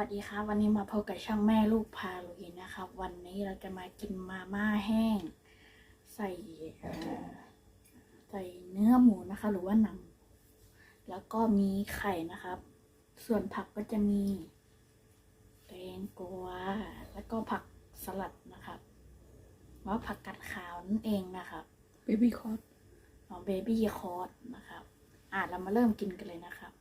วัสดีครับวันนี้มาพบกับช่างแม่ลูกพาลุยนะครับวันนี้เราจะมากินมาม่าแห้ง ใส่เอ่อใส่เนื้อหมูนะคะ หรือว่าหนัง แล้วก็มีไข่นะครับ ส่วนผักก็จะมีแตงกวาแล้วก็ผักสลัดนะครับว่าผักกัดขาวนั่นเองนะครับเบบี้คอร์ของเบบี้คอร์สนะครับ อะเรามาเริ่มกินกันเลยนะครับ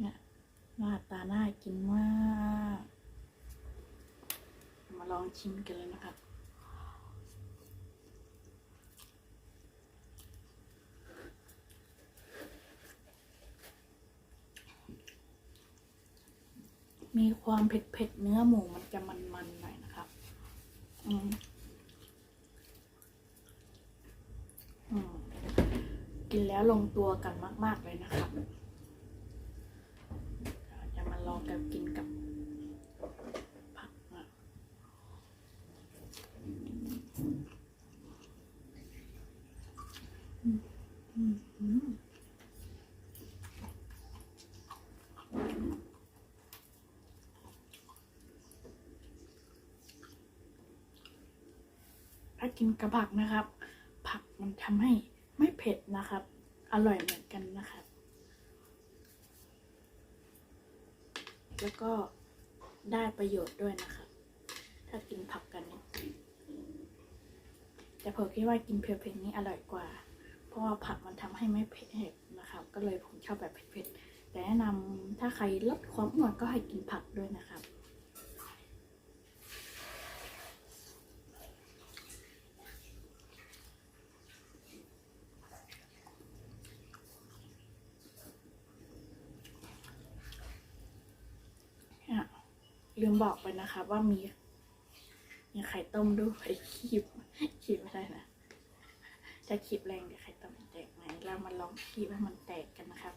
เนี่ย หน้าตาน่ากินมาก มาลองชิมกันเลยนะครับมีความเผ็ดๆเนื้อหมูมันจะมันๆหน่อยนะครับ อืมอืม กินแล้วลงตัวกันมาก ๆ เลยนะครับ จะมาลอง กันกินกับผักนะถ้ากินกับผักนะครับ ผักมันทำให้ไม่เผ็ดนะครับ อร่อยเหมือนกันนะครับ แล้วก็ได้ประโยชน์ด้วยนะคะ ถ้ากินผักกันเนี่ยแต่ผมคิดว่ากินเผ็ดๆนี้อร่อยกว่า เพราะว่าผักมันทำให้ไม่เผ็ดนะครับก็เลยผมชอบแบบเผ็ดๆแต่แนะนำถ้าใครลดความอ้วนก็ให้กินผักด้วยนะครับ อะ ลืมบอกไปนะคะว่ามีมีไข่ต้มด้วยคีบคีบไม่ได้นะจะคีบแรงเดี๋ยวไข่ต้มแตกไหมเรามาลองคีบให้มันแตกกันนะครับ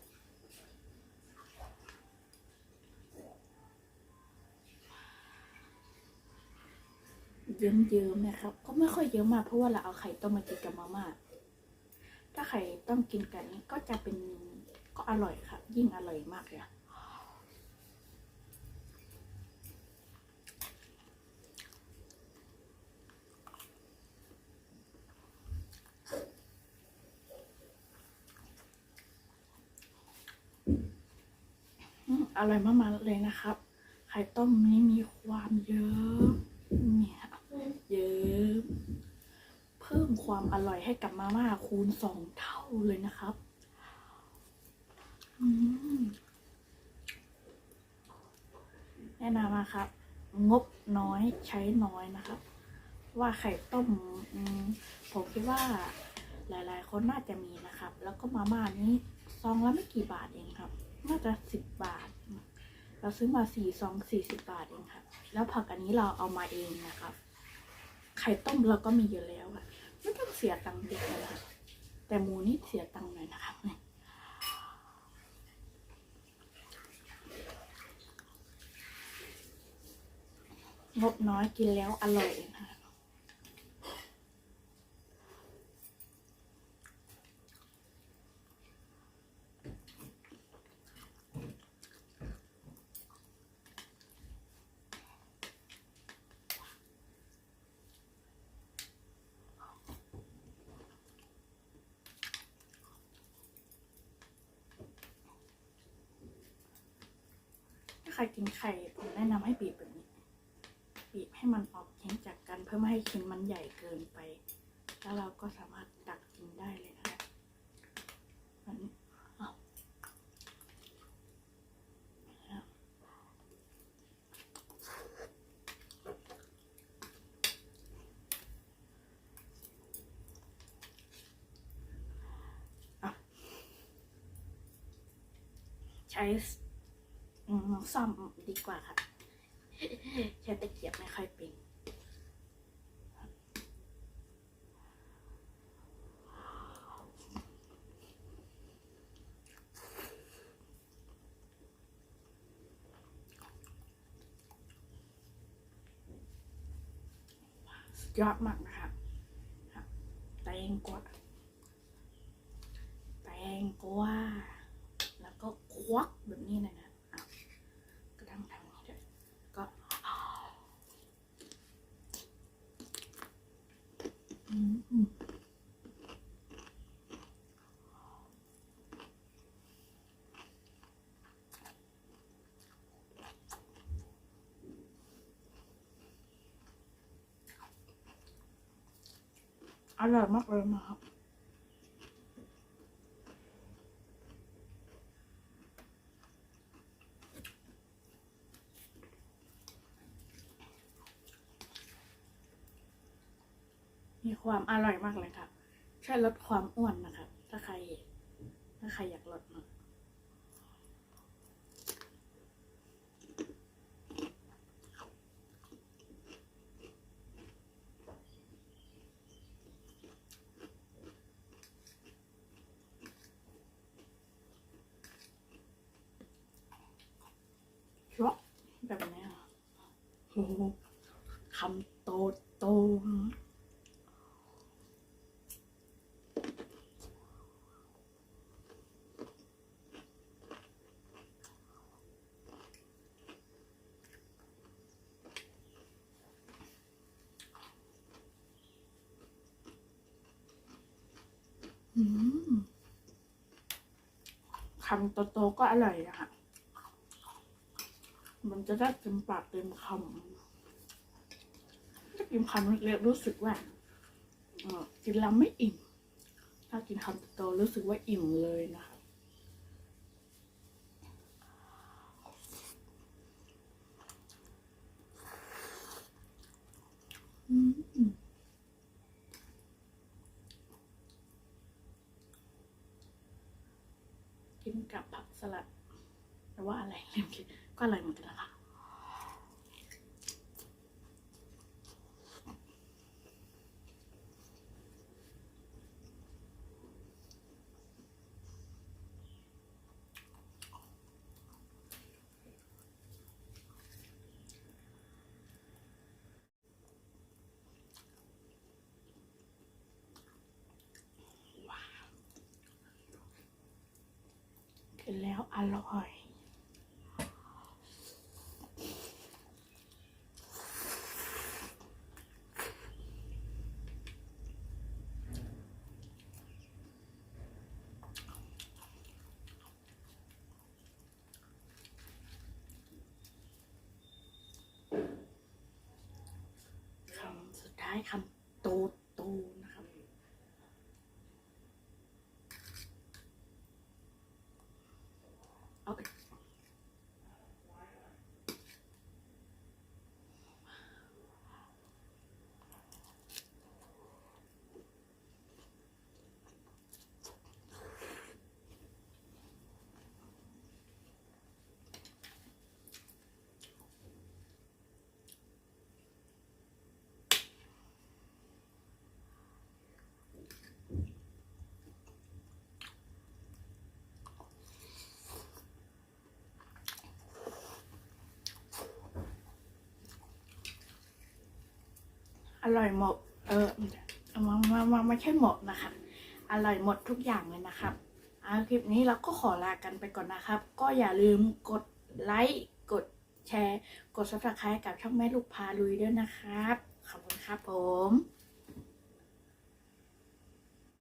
เยิ้มๆนะครับ ก็ไม่ค่อยเยอะมากเพราะว่าเราเอาไข่ต้มมากินกับมาม่าถ้าไข่ต้มกินกันก็จะเป็นก็อร่อยครับ ยิ่งอร่อยมากเลยอะ อืมอ ร่อยมากๆเลยนะครับไข่ต้มนี้มีความเยอะเนี่ยเยอะเพิ่มความอร่อยให้กับมาม่าคูณสองเท่าเลยนะครับแนะนำนะครับ งบน้อยใช้น้อยนะครับ ว่าไข่ต้มอืมผมคิดว่าหลาย ๆ คนน่าจะมีนะครับ แล้วก็มาม่านี้ซองละไม่กี่บาทเองครับ น่าจะสิบบาท เราซื้อมาสี่ซองสี่สิบบาทเองค่ะ แล้วผักอันนี้เราเอามาเองนะครับไข่ต้มเราก็มีอยู่แล้วอะไม่ต้องเสียตังค์เด็กเลยค่ะ แต่หมูนี่เสียตังค์หน่อยนะครับงบน้อยกินแล้วอร่อยนะคะ ใครกินไข่ผมแนะนำให้บีบแบบนี้ บีบให้มันออกแข็งจากกันเพื่อไม่ให้ชิ้นมันใหญ่เกินไป แล้วเราก็สามารถตักกินได้เลยนะครับแบบนี้อ้าวใช้ ซ่อมดีกว่าค่ะใช้ตะเกียบไม่ค่อยเป็นยอดมากนะคะครับแตงกว่า อร่อยมากเลยนะครับมีความอร่อยมากเลยครับ ใช่ลดความอ้วนนะครับ ถ้าใคร ถ้าใครอยากลดนะชวะแบบนี้อะโอ้โห คำโตโตคำโตๆก็อร่อยอะค่ะ จะได้เต็มปากเต็มคำถ้ากินคำเล็กๆรู้สึกว่ากินแล้วไม่อิ่ม ถ้ากินคำโตๆรู้สึกว่าอิ่มเลยนะคะอืมกินกับผักสลัดหรือว่าอะไรลืมคิดก็อร่อยเหมือนกันนะคะ กินแล้วอร่อย คำสุดท้ายคำโตโร่อยหมด เออมามามาไม่ใช่หมดนะคะ อร่อยหมดทุกอย่างเลยนะครับเอาคลิปนี้เราก็ขอลากันไปก่อนนะครับ ก็อย่าลืมกดไลค์ กดแชร์ กด subscribe กับช่องแม่ลูกพาลุยด้วยนะครับ ขอบคุณครับผม